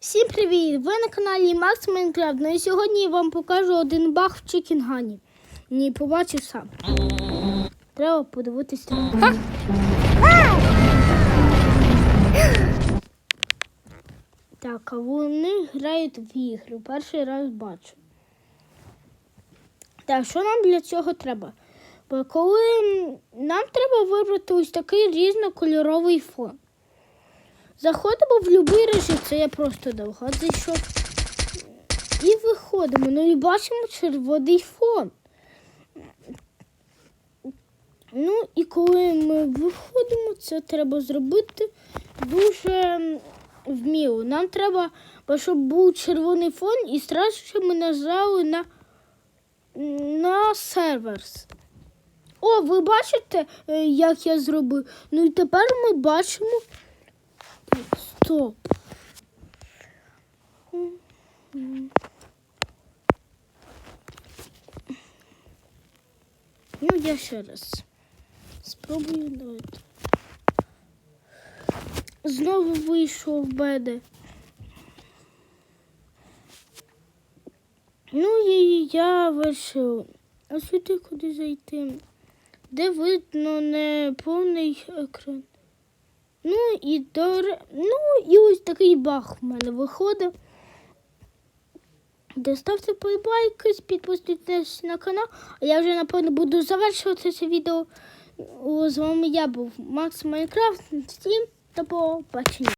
Всім привіт! Ви на каналі Макс Майнкрафт. Ну і сьогодні я вам покажу один баг в Чікінгані. Ні, побачив сам. Треба подивитися. Так, а вони грають в ігри. Перший раз бачу. Так, що нам для цього треба? Бо коли нам треба вибрати ось такий різнокольоровий фон. Заходимо в будь-який режим, це я просто довго зайшов. І виходимо. Ну і бачимо червоний фон. Ну і коли ми виходимо, це треба зробити дуже вміло. Нам треба, щоб був червоний фон, і страшно ми нажали на, на серверс. О, ви бачите, е, як я зробив? Ну і тепер ми бачимо. Стоп. Ну, я ще раз. Спробую давайте. Знову вийшов мене. Ну і я вирішив. А сюди куди зайти? Де видно не повний екран. Ну і до... ну, і ось такий баг в мене виходить. Доставте подбайки, підписуйтесь на канал. А я вже напевно буду завершувати це відео. З вами я був Макс Майнкрафт. Всім до побачення.